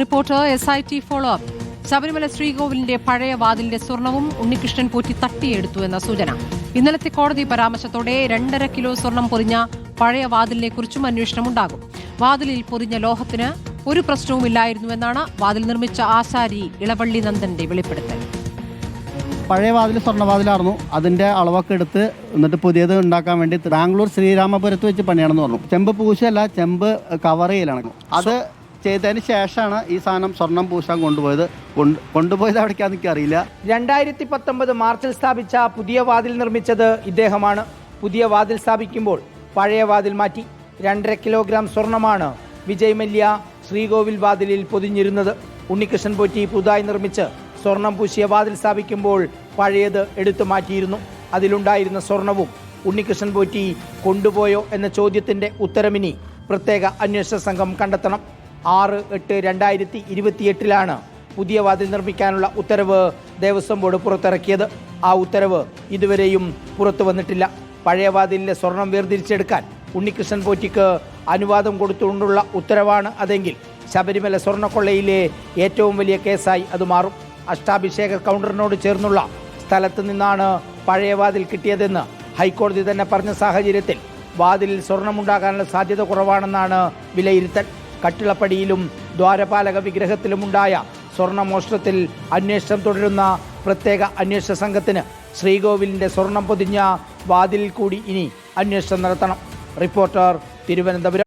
Reporter S I T follow up Sabarimala ശ്രീകോവിലിന്റെ പഴയ വാതിലിന്റെ സ്വർണവും ഉണ്ണികൃഷ്ണൻ പോറ്റി തട്ടിയെടുത്തു എന്ന സൂചന. ഇന്നലത്തെ കോടതി പരാമർശത്തോടെ രണ്ടര കിലോ സ്വർണം പൊതിഞ്ഞ പഴയ വാതിലിനെ കുറിച്ചും അന്വേഷണമുണ്ടാകും. വാതിലിൽ പൊതിഞ്ഞ ലോഹത്തിന് ഒരു പ്രശ്നവുമില്ലായിരുന്നുവെന്നാണ് വാതിൽ നിർമ്മിച്ച ആശാരി ഇളവള്ളി നന്ദന്റെ വെളിപ്പെടുത്തൽ. പഴയ വാതിൽ സ്വർണവാതിലായിരുന്നു അതിന്റെ അളവൊക്കെ എടുത്ത് എന്നിട്ട് പുതിയത് ഉണ്ടാക്കാൻ വേണ്ടി ബാംഗ്ലൂർ ശ്രീരാമപുരത്ത് വെച്ച് പണിയാണെന്ന് പറഞ്ഞു. ചെമ്പ് പൂശല്ല ചെമ്പ് കവർ ചെയ്യലാണ്. അത് ചെയ്തതിന് ശേഷമാണ് ഈ സാധനം സ്വർണം പൂശാൻ കൊണ്ടുപോയത്. കൊണ്ട് കൊണ്ടുപോയത് അവിടേക്കാന്ന് എനിക്ക് അറിയില്ല രണ്ടായിരത്തി പത്തൊമ്പത് മാർച്ചിൽ സ്ഥാപിച്ച പുതിയ വാതിൽ നിർമ്മിച്ചത് ഇദ്ദേഹമാണ്. പുതിയ വാതിൽ സ്ഥാപിക്കുമ്പോൾ പഴയ വാതിൽ മാറ്റി രണ്ടര കിലോഗ്രാം സ്വർണമാണ് വിജയ് മല്യ ശ്രീകോവിൽ വാതിലിൽ പൊതിഞ്ഞിരുന്നത്. ഉണ്ണികൃഷ്ണൻ പോറ്റി പുതുതായി നിർമ്മിച്ച് സ്വർണം പൂശിയ വാതിൽ സ്ഥാപിക്കുമ്പോൾ പഴയത് എടുത്തു മാറ്റിയിരുന്നു. അതിലുണ്ടായിരുന്ന സ്വർണവും ഉണ്ണികൃഷ്ണൻ പോറ്റി കൊണ്ടുപോയോ എന്ന ചോദ്യത്തിന്റെ ഉത്തരമിനി പ്രത്യേക അന്വേഷണ സംഘം കണ്ടെത്തണം. ആറ് എട്ട് രണ്ടായിരത്തി ഇരുപത്തിയെട്ടിലാണ് പുതിയ വാതിൽ നിർമ്മിക്കാനുള്ള ഉത്തരവ് ദേവസ്വം ബോർഡ് പുറത്തിറക്കിയത്. ആ ഉത്തരവ് ഇതുവരെയും പുറത്തു വന്നിട്ടില്ല. പഴയ വാതിലിലെ സ്വർണം വേർതിരിച്ചെടുക്കാൻ ഉണ്ണികൃഷ്ണൻ പോറ്റിക്ക് അനുവാദം കൊടുത്തുകൊണ്ടുള്ള ഉത്തരവാണ് അതെങ്കിൽ ശബരിമല സ്വർണക്കൊള്ളയിലെ ഏറ്റവും വലിയ കേസായി അത് മാറും. അഷ്ടാഭിഷേക കൗണ്ടറിനോട് ചേർന്നുള്ള സ്ഥലത്ത് നിന്നാണ് പഴയ വാതിൽ കിട്ടിയതെന്ന് ഹൈക്കോടതി തന്നെ പറഞ്ഞ സാഹചര്യത്തിൽ വാതിലിൽ സ്വർണമുണ്ടാകാനുള്ള സാധ്യത കുറവാണെന്നാണ് വിലയിരുത്തൽ. കട്ടിളപ്പടിയിലും ദ്വാരപാലക വിഗ്രഹത്തിലുമുണ്ടായ സ്വർണമോഷണത്തിൽ അന്വേഷണം തുടരുന്ന പ്രത്യേക അന്വേഷണ സംഘത്തിന് ശ്രീകോവിലിന്റെ സ്വർണം പൊതിഞ്ഞ വാതിലിൽ കൂടി ഇനി അന്വേഷണം നടത്തണം. റിപ്പോർട്ടർ തിരുവനന്തപുരം.